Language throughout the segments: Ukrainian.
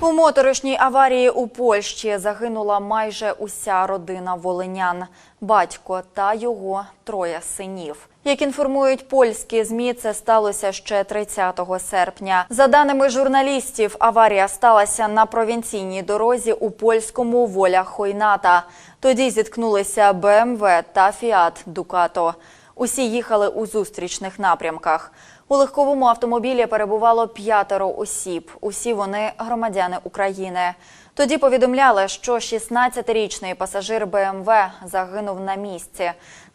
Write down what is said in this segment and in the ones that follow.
У моторошній аварії у Польщі загинула майже уся родина волинян, батько та його троє синів. Як інформують польські змі, це сталося ще 30 серпня. За даними журналістів, аварія сталася на провінційній дорозі у польському воля Хойната. Тоді зіткнулися БМВ та Фіат Дукато. Усі їхали у зустрічних напрямках. У легковому автомобілі перебувало п'ятеро осіб. Усі вони громадяни України. Тоді повідомляли, що 16-річний пасажир БМВ загинув на місці.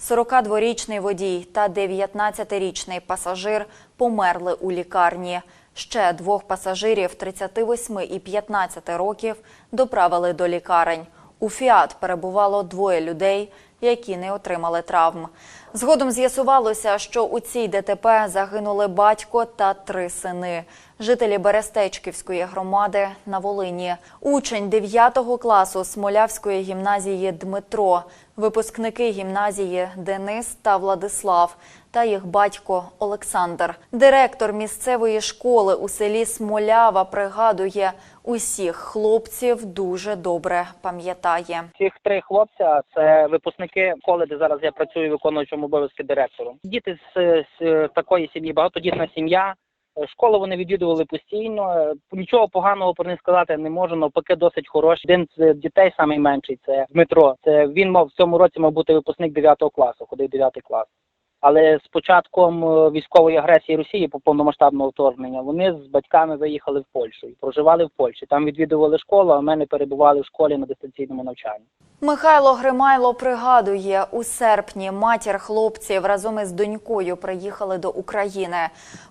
42-річний водій та 19-річний пасажир померли у лікарні. Ще двох пасажирів 38 і 15 років доправили до лікарень. У «Фіат» перебувало двоє людей, які не отримали травм. Згодом з'ясувалося, що у цій ДТП загинули батько та три сини. Жителі Берестечківської громади на Волині. Учень 9 класу Смолявської гімназії Дмитро, випускники гімназії Денис та Владислав та їх батько Олександр. Директор місцевої школи у селі Смолява пригадує, усіх хлопців дуже добре пам'ятає. Цих три хлопця це випускники школи, де зараз я працюю виконуючим обов'язки директором. Діти з, з такої сім'ї, багатодітна сім'я. Школу вони відвідували постійно. Нічого поганого про них сказати не можу, навпаки, досить хороші. Один з дітей найменший це Дмитро. Це він мав в цьому році мав бути випускник 9 класу, ходив 9 клас. Але з початком е, військової агресії Росії по повномасштабного вторгнення вони з батьками виїхали в Польщу і проживали в Польщі. Там відвідували школу, а мене перебували в школі на дистанційному навчанні. Михайло Гримайло пригадує, у серпні матір хлопців разом із донькою приїхали до України.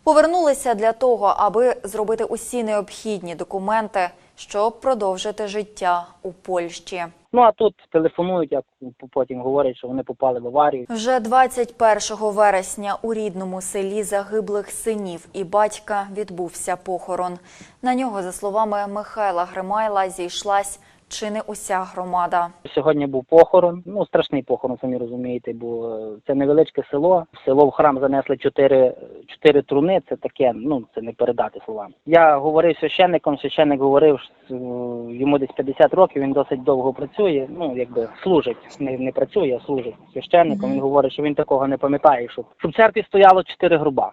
Повернулися для того, аби зробити усі необхідні документи, щоб продовжити життя у Польщі. Ну а тут телефонують, як потім говорять, що вони попали в аварію. Вже 21 вересня у рідному селі загиблих синів і батька відбувся похорон. На нього, за словами Михайла Гримайла, зійшлась чи не уся громада. Сьогодні був похорон. Ну страшний похорон, самі розумієте, бо е, це невеличке село. В село в храм занесли чотири чотири труни. Це таке, ну це не передати словами. Я говорив священником. Священник говорив, е, йому десь 50 років. Він досить довго працює. Ну якби служить, не, не працює, а служить священником. Він говорить, що він такого не пам'ятає. Щоб щоб церкві стояло чотири груба.